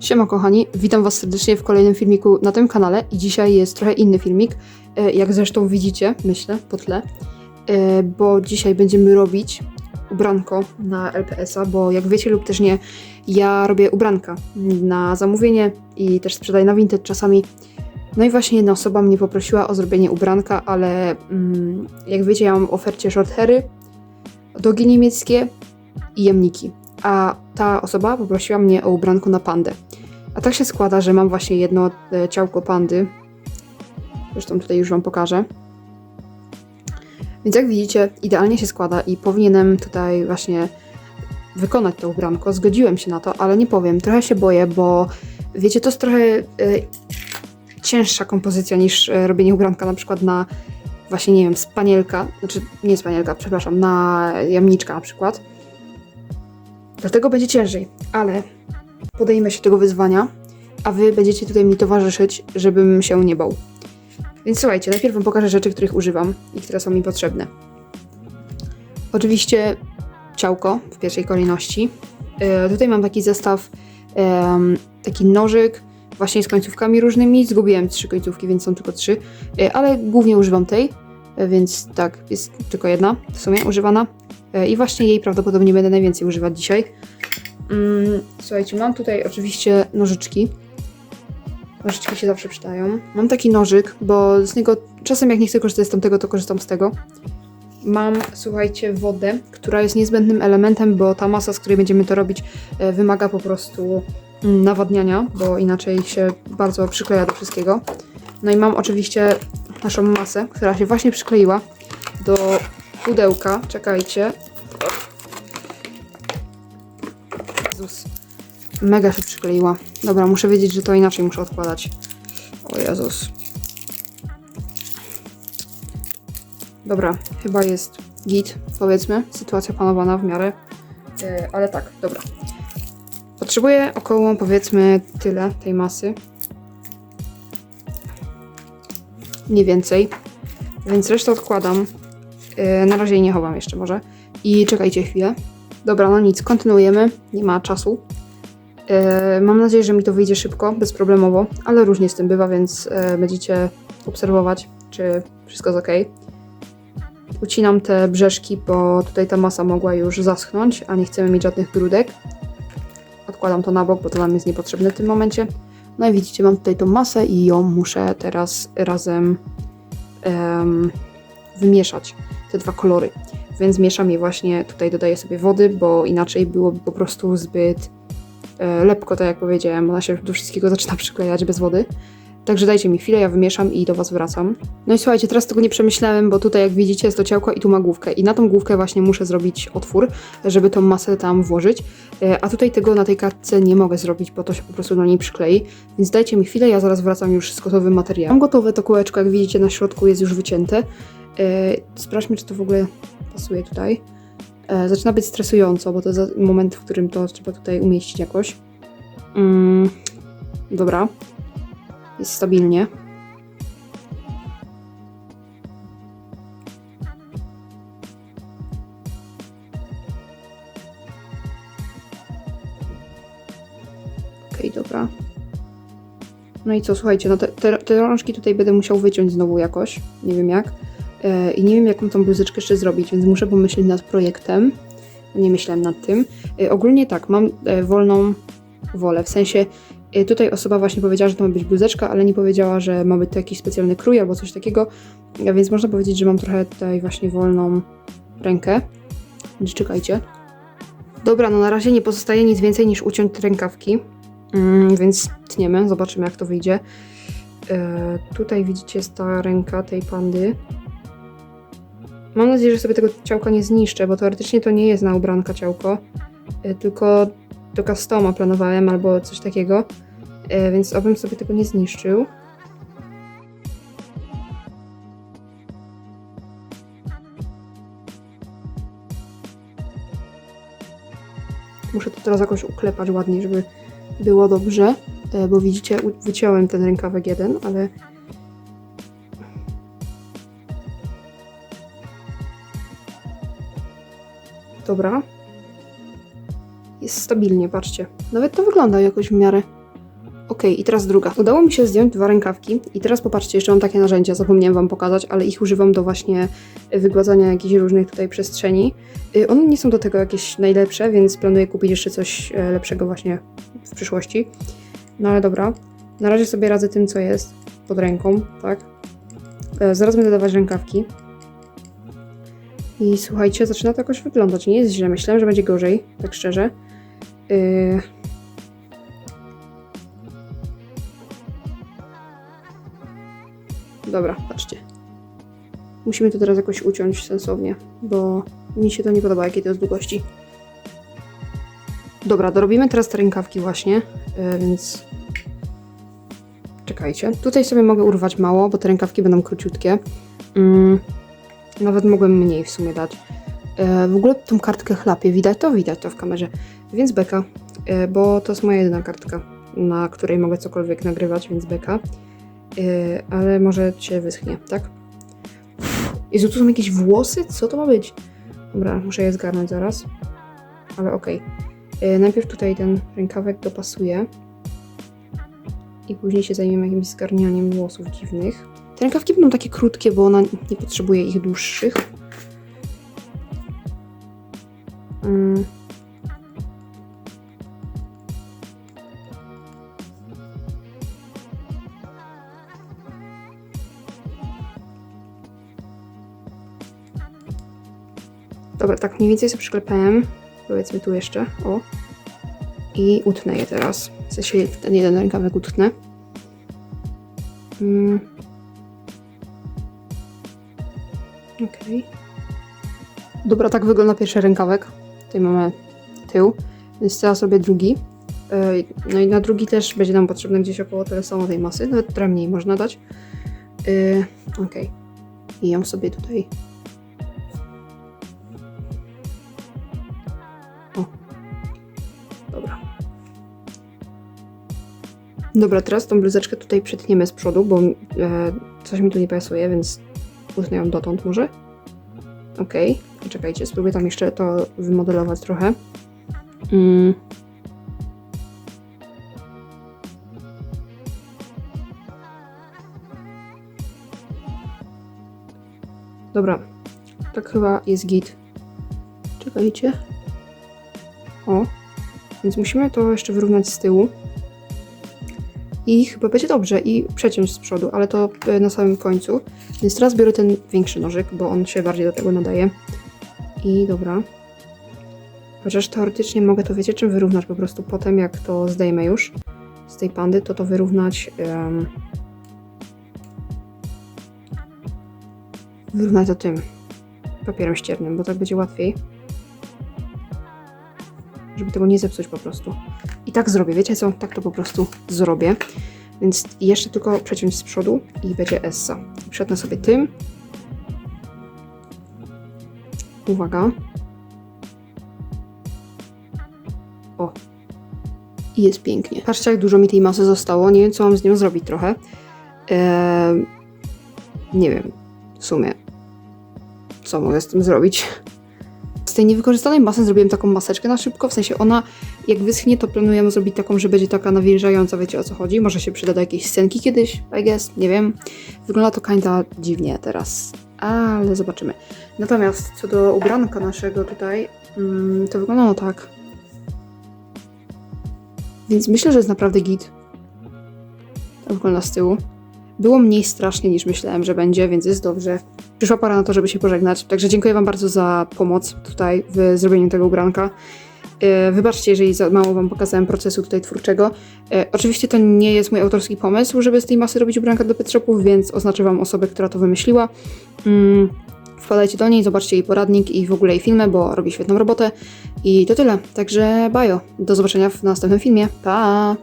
Siema kochani, witam was serdecznie w kolejnym filmiku na tym kanale i dzisiaj jest trochę inny filmik, e, jak zresztą widzicie, myślę, po tle, e, bo dzisiaj będziemy robić ubranko na LPS-a, bo jak wiecie lub też nie, ja robię ubranka na zamówienie i też sprzedaję na Vinted czasami. No i właśnie jedna osoba mnie poprosiła o zrobienie ubranka, ale mm, jak wiecie, ja mam w ofercie short hairy, dogi niemieckie i jamniki. A ta osoba poprosiła mnie o ubranko na pandę. A tak się składa, że mam właśnie jedno e, ciałko pandy. Zresztą tutaj już Wam pokażę. Więc jak widzicie, idealnie się składa i powinienem tutaj właśnie wykonać to ubranko. Zgodziłem się na to, ale nie powiem, trochę się boję, bo wiecie, to jest trochę e, cięższa kompozycja niż e, robienie ubranka na przykład na właśnie, nie wiem, spanielka, znaczy nie spanielka, przepraszam, na jamniczka na przykład. Dlatego będzie ciężej, ale podejmę się tego wyzwania, a wy będziecie tutaj mi towarzyszyć, żebym się nie bał. Więc słuchajcie, najpierw wam pokażę rzeczy, których używam i które są mi potrzebne. Oczywiście ciałko w pierwszej kolejności. E, tutaj mam taki zestaw, taki nożyk, właśnie z końcówkami różnymi. Zgubiłem trzy końcówki, więc są tylko trzy, e, ale głównie używam tej, więc tak, jest tylko jedna w sumie używana. E, I właśnie jej prawdopodobnie będę najwięcej używać dzisiaj. Mm, słuchajcie, mam tutaj oczywiście nożyczki. Nożyczki się zawsze przydają. Mam taki nożyk, bo z niego czasem jak nie chcę korzystać z tamtego, to korzystam z tego. Mam, słuchajcie, wodę, która jest niezbędnym elementem, bo ta masa, z której będziemy to robić, e, wymaga po prostu mm, nawadniania, bo inaczej się bardzo przykleja do wszystkiego. No i mam oczywiście naszą masę, która się właśnie przykleiła do pudełka. Czekajcie. Jezus. Mega się przykleiła. Dobra, muszę wiedzieć, że to inaczej muszę odkładać. O Jezus. Dobra, chyba jest git, powiedzmy. Sytuacja panowana w miarę. E, ale tak, dobra. Potrzebuję około, powiedzmy, tyle tej masy. Nie więcej. Więc resztę odkładam. E, na razie nie chowam jeszcze może. I czekajcie chwilę. Dobra, no nic, kontynuujemy. Nie ma czasu. E, mam nadzieję, że mi to wyjdzie szybko, bezproblemowo, ale różnie z tym bywa, więc e, będziecie obserwować, czy wszystko jest ok. Ucinam te brzeszki, bo tutaj ta masa mogła już zaschnąć, a nie chcemy mieć żadnych grudek. Odkładam to na bok, bo to nam jest niepotrzebne w tym momencie. No i widzicie, mam tutaj tą masę i ją muszę teraz razem em, wymieszać, te dwa kolory. Więc mieszam je właśnie, tutaj dodaję sobie wody, bo inaczej byłoby po prostu zbyt e, lepko, tak jak powiedziałem, ona się do wszystkiego zaczyna przyklejać bez wody. Także dajcie mi chwilę, ja wymieszam i do Was wracam. No i słuchajcie, teraz tego nie przemyślałem, bo tutaj jak widzicie jest to ciałko i tu ma główkę. I na tą główkę właśnie muszę zrobić otwór, żeby tą masę tam włożyć. E, A tutaj tego na tej kartce nie mogę zrobić, bo to się po prostu do niej przyklei. Więc dajcie mi chwilę, ja zaraz wracam już z gotowym materiałem. Mam gotowe to kółeczko, jak widzicie na środku jest już wycięte. E, Sprawdźmy, czy to w ogóle pasuje tutaj. E, Zaczyna być stresująco, bo to za moment, w którym to trzeba tutaj umieścić jakoś. Mm, dobra. Jest stabilnie. Okej, dobra. No i co, słuchajcie, no te, te, te rączki tutaj będę musiał wyciąć znowu jakoś. Nie wiem jak. E, I nie wiem, jaką tą bluzeczkę jeszcze zrobić, więc muszę pomyśleć nad projektem. Nie myślałem nad tym. E, Ogólnie tak, mam e, wolną wolę, w sensie tutaj osoba właśnie powiedziała, że to ma być bluzeczka, ale nie powiedziała, że ma być to jakiś specjalny krój albo coś takiego, więc można powiedzieć, że mam trochę tutaj właśnie wolną rękę. Więc czekajcie. Dobra, no na razie nie pozostaje nic więcej niż uciąć rękawki, mm, więc tniemy, zobaczymy jak to wyjdzie. E, tutaj widzicie jest ta ręka tej pandy. Mam nadzieję, że sobie tego ciałka nie zniszczę, bo teoretycznie to nie jest na ubranka ciałko, y, tylko do customa planowałem albo coś takiego, y, więc obym sobie tego nie zniszczył. Muszę to teraz jakoś uklepać ładnie, żeby było dobrze, y, bo widzicie, wyciąłem ten rękawek jeden, ale Dobra. Jest stabilnie, patrzcie. Nawet to wygląda jakoś w miarę. Okej, i teraz druga. Udało mi się zdjąć dwa rękawki i teraz popatrzcie, jeszcze mam takie narzędzia, zapomniałem wam pokazać, ale ich używam do właśnie wygładzania jakichś różnych tutaj przestrzeni. Y, One nie są do tego jakieś najlepsze, więc planuję kupić jeszcze coś e, lepszego właśnie w przyszłości. No ale dobra, na razie sobie radzę tym, co jest pod ręką, tak? E, Zaraz będę dawać rękawki. I słuchajcie, zaczyna to jakoś wyglądać. Nie jest źle, myślałem, że będzie gorzej, tak szczerze. Yy... Dobra, patrzcie. Musimy to teraz jakoś uciąć sensownie, bo mi się to nie podoba, jakie to jest długości. Dobra, dorobimy teraz te rękawki właśnie, yy, więc... Czekajcie. Tutaj sobie mogę urwać mało, bo te rękawki będą króciutkie. Mm, nawet mogłem mniej w sumie dać. E, w ogóle tą kartkę chlapię, widać to? Widać to w kamerze. Więc beka, e, bo to jest moja jedyna kartka, na której mogę cokolwiek nagrywać, więc beka. E, ale może się wyschnie, tak? Jezu, tu są jakieś włosy? Co to ma być? Dobra, muszę je zgarnąć zaraz. Ale okej. E, Najpierw tutaj ten rękawek dopasuję. I później się zajmiemy jakimś zgarnianiem włosów dziwnych. Te rękawki będą takie krótkie, bo ona nie potrzebuje ich dłuższych. Dobra, tak mniej więcej sobie przyklepałem. Powiedzmy tu jeszcze. O. I utnę je teraz. W sensie ten jeden rękawek utnę. Mm. Okej. Dobra, tak wygląda pierwszy rękawek. Tutaj mamy tył, więc teraz robię drugi. Ej, No i na drugi też będzie nam potrzebne gdzieś około tyle samo tej masy, nawet trochę mniej można dać. Yy, Okej. I ją sobie tutaj... O. Dobra. Dobra, teraz tą bluzeczkę tutaj przetniemy z przodu, bo e, coś mi tu nie pasuje, więc utnę ją dotąd może. Okej, czekajcie, spróbuję tam jeszcze to wymodelować trochę. Mm. Dobra, tak chyba jest git. Czekajcie. O, więc musimy to jeszcze wyrównać z tyłu. I chyba będzie dobrze i przeciąć z przodu, ale to e, na samym końcu. Więc teraz biorę ten większy nożyk, bo on się bardziej do tego nadaje. I dobra. Chociaż teoretycznie mogę to, wiecie, czym wyrównać po prostu potem, jak to zdejmę już z tej pandy, to to wyrównać... em, wyrównać to tym papierem ściernym, bo tak będzie łatwiej. Żeby tego nie zepsuć po prostu. I tak zrobię, wiecie co? Tak to po prostu zrobię. Więc jeszcze tylko przeciąć z przodu i będzie essa. Przetnę sobie tym. Uwaga. O. I jest pięknie. Patrzcie, jak dużo mi tej masy zostało. Nie wiem, co mam z nią zrobić trochę. Eee, nie wiem. W sumie. Co mogę z tym zrobić? Z tej niewykorzystanej masy zrobiłem taką maseczkę na szybko, w sensie ona jak wyschnie, to planuję zrobić taką, że będzie taka nawilżająca, wiecie o co chodzi. Może się przyda do jakiejś scenki kiedyś, I guess, nie wiem. Wygląda to kinda dziwnie teraz, ale zobaczymy. Natomiast co do ubranka naszego tutaj, mm, to wyglądało tak. Więc myślę, że jest naprawdę git. Tak wygląda z tyłu. Było mniej strasznie niż myślałem, że będzie, więc jest dobrze. Przyszła pora na to, żeby się pożegnać. Także dziękuję Wam bardzo za pomoc tutaj w zrobieniu tego ubranka. E, Wybaczcie, jeżeli za mało Wam pokazałem procesu tutaj twórczego. E, Oczywiście to nie jest mój autorski pomysł, żeby z tej masy robić ubranka do pet shopów, więc oznaczę Wam osobę, która to wymyśliła. Mm, Wpadajcie do niej, zobaczcie jej poradnik i w ogóle jej filmy, bo robi świetną robotę. I to tyle. Także bajo. Do zobaczenia w następnym filmie. Pa!